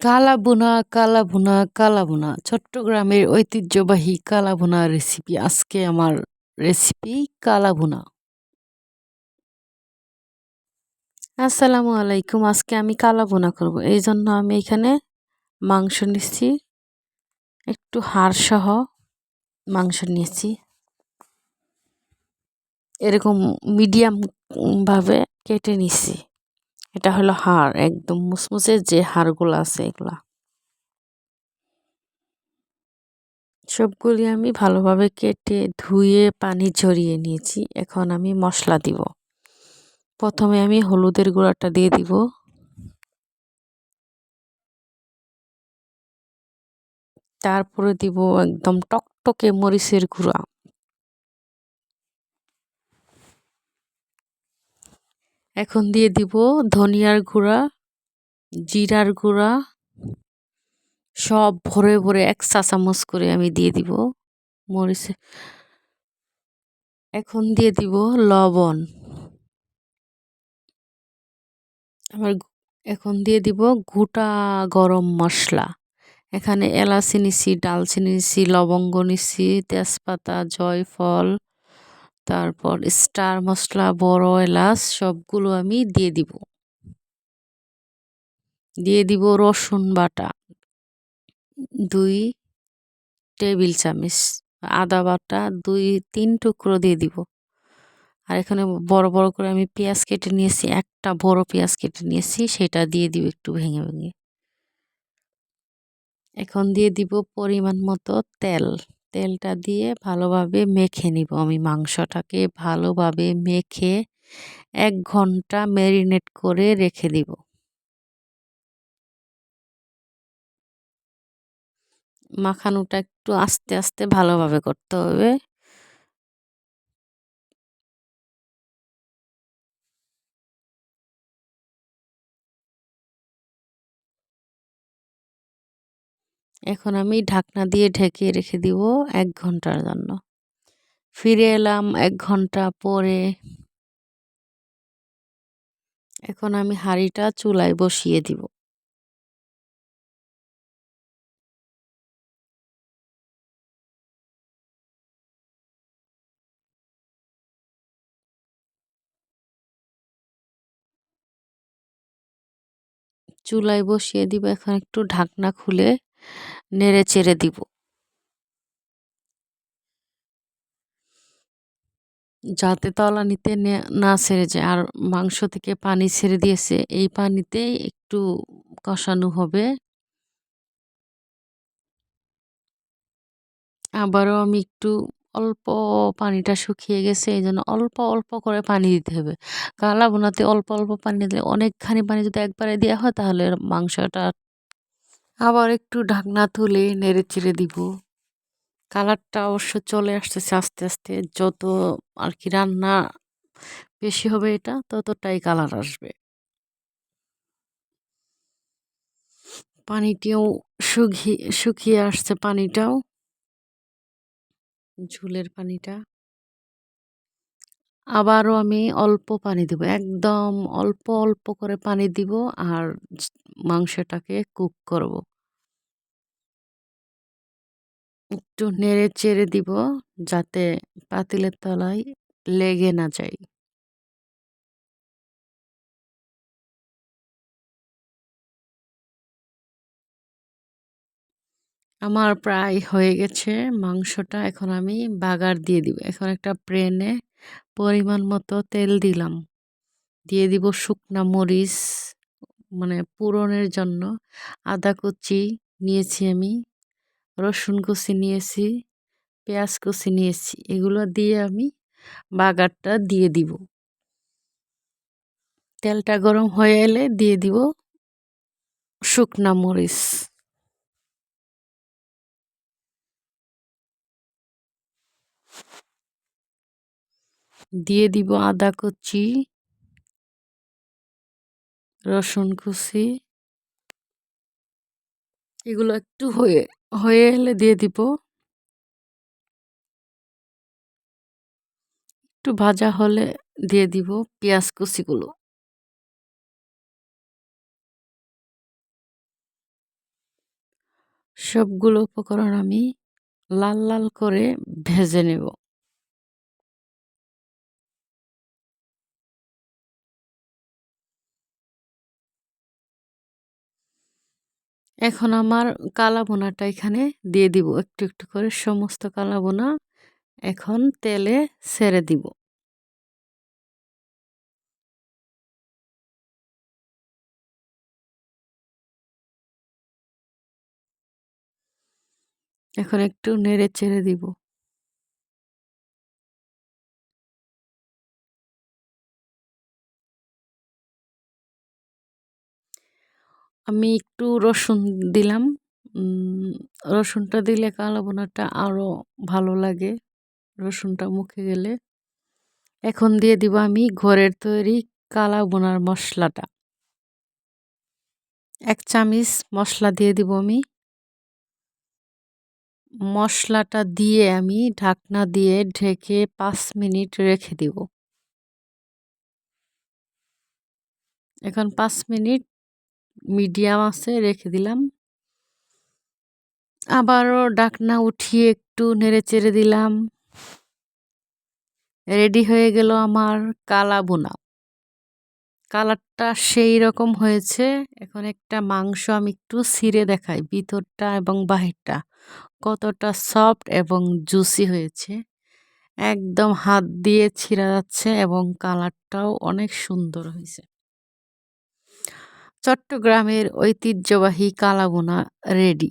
কালাভুনা, কালাভুনা, কালাভুনা। চট্টগ্রামের ঐতিহ্যবাহী কালাভুনা রেসিপি আজকে আমার রেসিপি কালাভুনা। আসসালামু আলাইকুম। আজকে আমি কালাভুনা করব। এই জন্য আমি এখানে মাংস নিচ্ছি একটু হাড় সহ মাংস নিয়েছি। এরকম মিডিয়াম ভাবে কেটে নিছি এটা হলো হাড়, একদম মুসমুসে যে হাড়গুলো আছে এগুলা। সবগুলি আমি ভালোভাবে কেটে ধুয়ে পানি ঝরিয়ে নিয়েছি। এখন আমি মশলা দিব। প্রথমে আমি হলুদের গুঁড়াটা দিয়ে দিব। তারপরে দিব একদম টকটকে মরিচের গুঁড়া। এখন দিয়ে দিব ধনিয়ার গুঁড়া, জিরার গুঁড়া, সব ভরে ভরে এক চা চামচ করে আমি দিয়ে দিব মরিচে। এখন দিয়ে দিব লবণ। আবার এখন দিয়ে দিব গোটা গরম মশলা। এখানে এলাচি নিছি, ডালচিনি নিছি, লবঙ্গ নিছি, তেজপাতা, জয়ফল তারপর স্টার মশলা, বড় এলাচ সবগুলো আমি দিয়ে দিব। দিয়ে দিব রসুন বাটা, দুই টেবিল চামচ আদা বাটা, দুই তিন টুকরো দিয়ে দিব। আর এখানে বড় বড় করে আমি পেঁয়াজ কেটে নিয়েছি, একটা বড় পেঁয়াজ কেটে নিয়েছি, সেটা দিয়ে দিব একটু ভেঙে ভেঙে। এখন দিয়ে দিব পরিমাণ মতো তেল। তেলটা দিয়ে ভালোভাবে মেখে নিব আমি মাংসটাকে। ভালোভাবে মেখে এক ঘণ্টা ম্যারিনেট করে রেখে দিব। মাখানোটা একটু আস্তে আস্তে ভালোভাবে করতে হবে। এখন আমি ঢাকনা দিয়ে ঢেকে রেখে দিব এক ঘণ্টার জন্য। ফিরে এলাম এক ঘণ্টা পরে। এখন আমি হাঁড়িটা চুলায় বসিয়ে দিব। চুলায় বসিয়ে দিব, এখন একটু ঢাকনা খুলে নেড়ে চেড়ে দিব। যাতে তলা নিতে না ছেড়ে যায়। আর মাংস থেকে পানি ছেড়ে দিয়েছে। এই পানিতে একটু কষানো হবে। আবারও আমি একটু অল্প পানিটা শুকিয়ে গেছে। এই জন্য অল্প অল্প করে পানি দিতে হবে। কালা বোনাতে অল্প অল্প পানি দিলে অনেকখানি পানি যদি একবারে দেওয়া হয়, তাহলে মাংসটা আবার একটু ঢাকনা তুলে নেড়ে চেড়ে দিব। কালারটা অবশ্য চলে আসতেছে আস্তে আস্তে। যত আর কি রান্না বেশি হবে এটা, ততটাই কালার আসবে। পানিটিও শুকিয়ে শুকিয়ে আসছে পানিটাও। ঝুলের পানিটা। আবারও আমি অল্প পানি দিব, একদম অল্প অল্প করে পানি দিব আর মাংসটাকে কুক করব। একটু নেড়ে চেড়ে দিব যাতে পাতিলের তলায় লেগে না যায়। আমার প্রায় হয়ে গেছে, মাংসটা এখন আমি বাগার দিয়ে দিব। এখন একটা প্রেনে পরিমাণ মতো তেল দিলাম। দিয়ে দিব শুকনা মরিচ মানে পূরণের জন্য আদা কুচি নিয়েছি আমি। রসুন কুচি নিয়েছি, পেঁয়াজ কুচি নিয়েছি, এগুলো দিয়ে আমি বাগারটা দিয়ে দিব। তেলটা গরম হয়ে এলে দিয়ে দিব শুকনা মরিচ। দিয়ে দিব আদা কুচি, রসুন কুচি। এগুলো একটু হয়ে হয়ে এলে দিয়ে দিব। একটু ভাজা হলে দিয়ে দিব পেঁয়াজ কুচিগুলো। সবগুলো উপকরণ আমি লাল লাল করে ভেজে নেব। এখন আমার কালা বোনাটা এখানে দিয়ে দিব। একটু একটু করে সমস্ত কালা বোনা এখন তেলে ছেড়ে দিব। এখন একটু নেড়ে চেড়ে দিব। আমি একটু রসুন দিলাম। রসুনটা দিলে কালো বোনাটা আরও ভালো লাগে রসুনটা মুখে গেলে। এখন দিয়ে দিব আমি ঘরের তৈরি কালা বোনার মশলাটা। এক চামিচ মশলা দিয়ে দিব আমি। মশলাটা দিয়ে আমি ঢাকনা দিয়ে ঢেকে পাঁচ মিনিট রেখে দিব। এখন পাঁচ মিনিট মিডিয়াম আছে, রেখে দিলাম। আবারও ডাকনা উঠিয়ে একটু নেড়ে চেড়ে দিলাম। রেডি হয়ে গেল আমার কালা বোনা কালারটা সেই রকম হয়েছে। এখন একটা মাংস আমি একটু ছিঁড়ে দেখাই, ভিতরটা এবং বাহিরটা। কতটা সফট এবং জুসি হয়েছে। একদম হাত দিয়ে ছিঁড়া যাচ্ছে এবং কালারটাও অনেক সুন্দর হয়েছে। চট্টগ্রামের ঐতিহ্যবাহী কালাবোনা রেডি।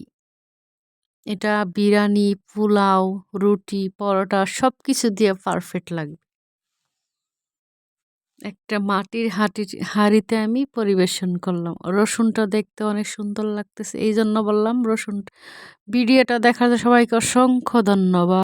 এটা বিরিয়ানি, পোলাও, রুটি, পরোটা সব কিছু দিয়ে পারফেক্ট লাগবে। একটা মাটির হাঁটি, হাঁড়িতে আমি পরিবেশন করলাম। রসুনটা দেখতে অনেক সুন্দর লাগতেছে এই জন্য বললাম রসুন, ভিডিওটা দেখার সবাইকে অসংখ্য ধন্যবাদ।